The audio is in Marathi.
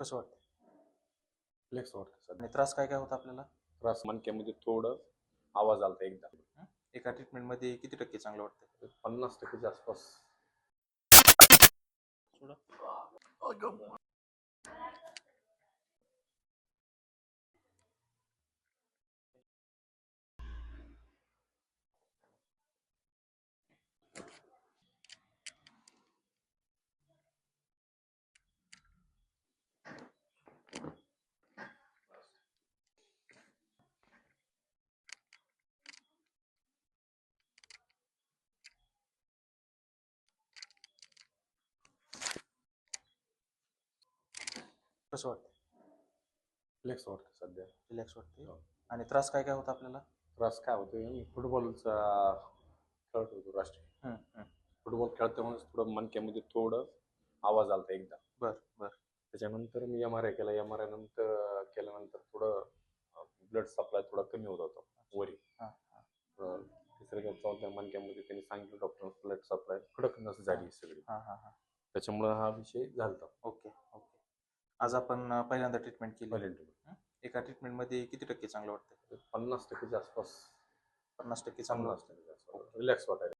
कसं वाटतं फ्लेक्स वाटतं सध्या आणि त्रास काय काय होता आपल्याला? त्रास मणक्यामध्ये थोडं आवाज आलता एकदा. एका ट्रीटमेंटमध्ये किती टक्के चांगलं वाटतं पन्नास टक्केच्या आसपास कसं वाटतं फ्लेक्स वाटतं सध्या. रिलॅक्स वाटते हो. आणि त्रास काय काय होता आपल्याला? त्रास काय होतो मी फुटबॉलचा खेळत होतो राष्ट्रीय. फुटबॉल खेळतानाच थोडं मणक्यामध्ये थोडं आवाज आलता एकदा. बर बर. त्याच्यानंतर मी एम आर आय केला. एम आर आय नंतर केल्यानंतर थोडं ब्लड सप्लाय थोडा कमी होत होता वरी. हा, हा. अं, तिसऱ्या चौथ्या मणक्यामध्ये त्यांनी सांगितलं डॉक्टर ब्लड सप्लाय कडक नस झाली सगळी. हां हां हां. त्याच्यामुळे हा विषय झालता. Okay okay. आज आपण पहिल्यांदा ट्रीटमेंट केली. एका ट्रीटमेंटमध्ये किती टक्के चांगलं वाटतं पन्नास टक्केच्या आसपास पन्नास टक्के चांगलं वाटतं रिलॅक्स वाटायला.